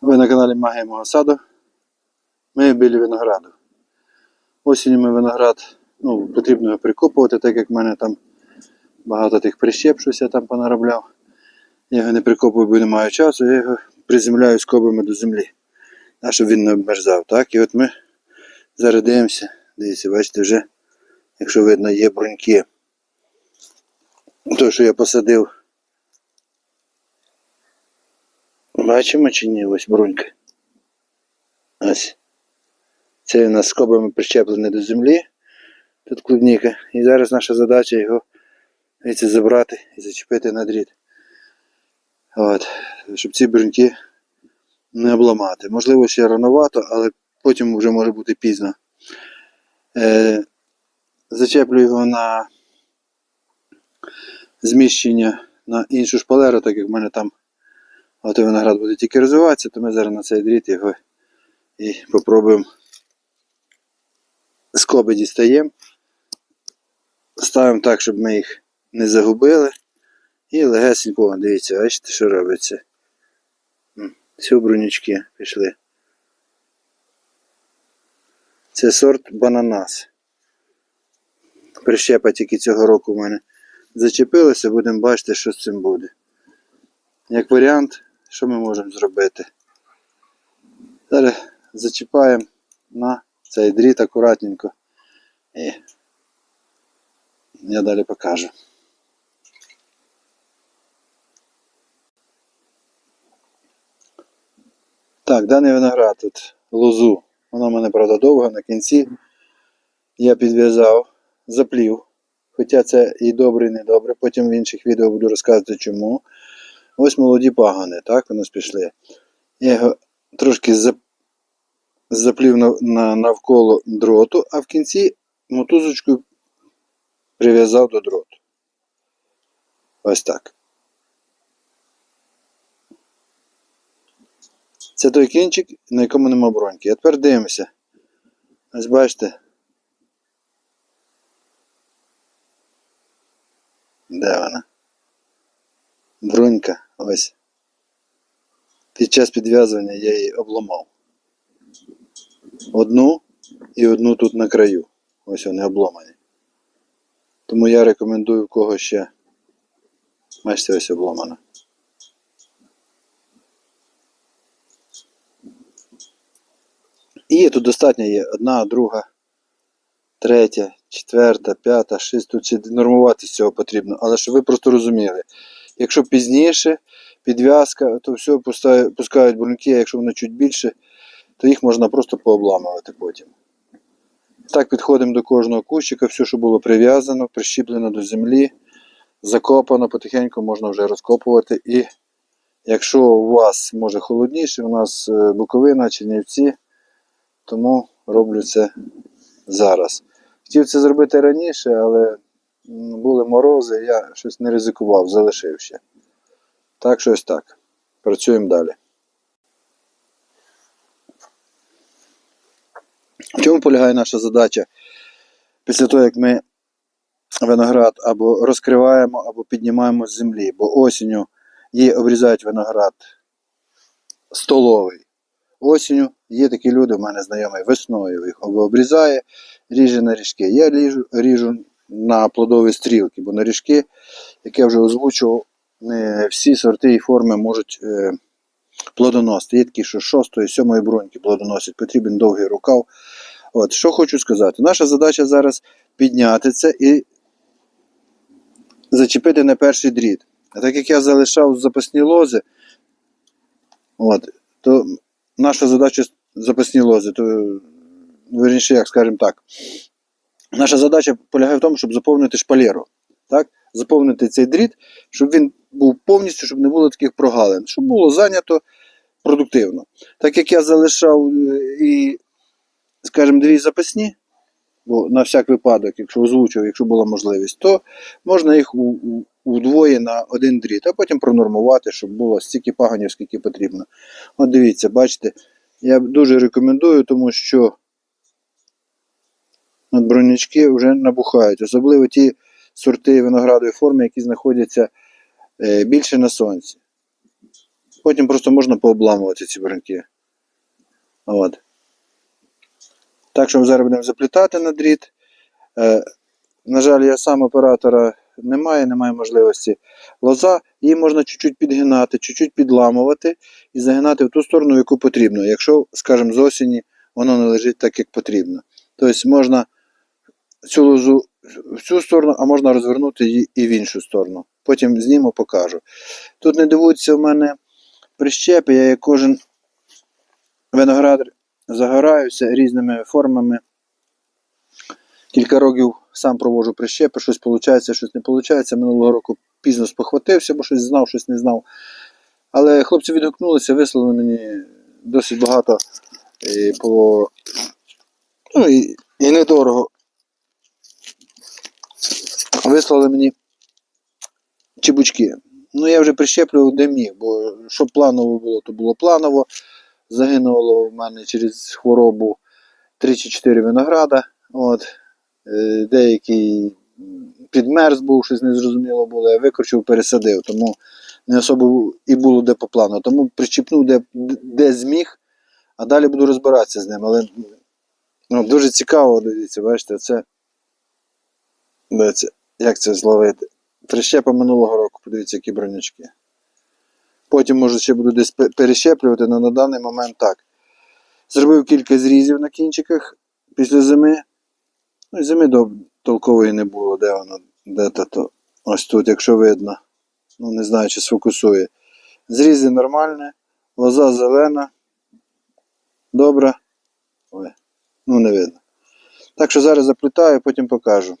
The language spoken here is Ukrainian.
Ви на каналі Магія мого саду. Ми біля винограду. Осінню ми виноград ну, потрібно його прикопувати, так як в мене там багато тих прищеп, щось я там понаробляв. Я його не прикопую, бо не маю часу, я його приземляю скобами до землі. А щоб він не обмерзав. Так? І от ми зараз дивимося. Дивіться, бачите, вже, якщо видно, є бруньки. Той, що я посадив. Бачимо чи ні? Ось брунька. Ось. Це у нас скобами прищеплене до землі. Тут клубніка. І зараз наша задача його звідси забрати і зачепити на дріт. От. Щоб ці бруньки не обламати. Можливо, ще рановато, але потім вже може бути пізно. Е, зачеплю його на зміщення на іншу шпалеру, так як в мене там от і виноград буде тільки розвиватися, то ми зараз на цей дріт його і попробуємо скоби дістаємо. Ставимо так, щоб ми їх не загубили. І легесенько, дивіться, бачите, що робиться. Всі брунючки пішли. Це сорт бананас. Прищепа тільки цього року в мене зачепилася, будемо бачити, що з цим буде. Як варіант, що ми можемо зробити? Зараз зачіпаємо на цей дріт акуратненько. І я далі покажу. Так, даний виноград тут лозу. Вона в мене, правда, довга на кінці. Я підв'язав, заплів. Хоча це і добре, і не добре. Потім в інших відео буду розказувати чому. Ось молоді пагани, так, у нас пішли. Я його трошки заплів на, на, навколо дроту, а в кінці мотузочку прив'язав до дроту. Ось так. Це той кінчик, на якому нема броньки. А тепер дивимося. Ось бачите. Де вона? Бронька, ось. Під час підв'язування я її обламав. Одну і одну тут на краю. Ось вони обломані. Тому я рекомендую в кого ще. Бачите, ось обломана. І тут достатньо є одна, друга, третя, четверта, п'ята, шість. Тут ще нормувати з цього потрібно. Але щоб ви просто розуміли, якщо пізніше підв'язка, то все пускають, бруньки, а якщо воно чуть більше, то їх можна просто пообламувати потім. Так підходимо до кожного кущика, все, що було прив'язано, прищіплено до землі, закопано, потихеньку можна вже розкопувати. І якщо у вас може холодніше, у нас е, Буковина, Чернівці, тому роблю це зараз. Хотів це зробити раніше, але були морози, я щось не ризикував, залишив ще. Так, щось так. Працюємо далі. В чому полягає наша задача? Після того, як ми виноград або розкриваємо, або піднімаємо з землі, бо осінню її обрізають виноград столовий. Осінню є такі люди, в мене знайомий, весною їх або обрізає, ріже на ріжки. Я ріжу, ріжу на плодові стрілки, бо на ріжки, як я вже озвучував, не всі сорти і форми можуть е, плодоносити. Є такі, що шостої, сьомої бруньки плодоносять, потрібен довгий рукав. От, що хочу сказати. Наша задача зараз підняти це і зачепити на перший дріт. А так як я залишав запасні лози, от, то наша задача запасні лози, то верніше, як скажемо так. Наша задача полягає в тому, щоб заповнити шпалеру. Так? Заповнити цей дріт, щоб він був повністю, щоб не було таких прогалин, щоб було зайнято продуктивно. Так як я залишав е, і, скажімо, дві запасні, бо на всяк випадок, якщо озвучив, якщо була можливість, то можна їх удвоє на один дріт, а потім пронормувати, щоб було стільки паганів, скільки потрібно. От дивіться, бачите, я дуже рекомендую, тому що бронячки вже набухають, особливо ті сорти виноградової форми, які знаходяться е, більше на сонці. Потім просто можна пообламувати ці бруньки. От. Так що ми зараз будемо заплітати на дріт. Е, на жаль, я сам оператора немає, немає можливості. Лоза, її можна чуть-чуть підгинати, чуть-чуть підламувати і загинати в ту сторону, яку потрібно. Якщо, скажімо, з осені воно не лежить так, як потрібно. Тобто можна цю лозу в цю сторону, а можна розвернути її і в іншу сторону. Потім зніму, покажу. Тут не дивуться в мене прищепи, я як кожен виноградар загораюся різними формами. Кілька років сам проводжу прищепи, щось виходить, щось не виходить. Минулого року пізно спохватився, бо щось знав, щось не знав. Але хлопці відгукнулися, вислали мені досить багато і по. Ну і, і недорого. Вислали мені чебучки. Ну, я вже прищеплював де міг, бо що планово було, то було планово. Загинуло в мене через хворобу 3 чи 4 винограда. От. Е, Деякий підмерз був, щось незрозуміло було, я викручив, пересадив, тому не особо і було де по плану. Тому прищепнув де, де зміг, а далі буду розбиратися з ним. Але ну, дуже цікаво, дивіться, бачите, це, дивіться, як це зловити. Прищепа минулого року, подивіться, які бронячки. Потім, може, ще буду десь перещеплювати, але на даний момент так. Зробив кілька зрізів на кінчиках після зими. Ну і зими толкової не було, де воно, де то. Ось тут, якщо видно. Ну, не знаю, чи сфокусує. Зрізи нормальні, лоза зелена. Добра. Ой, ну не видно. Так що зараз заплітаю, потім покажу.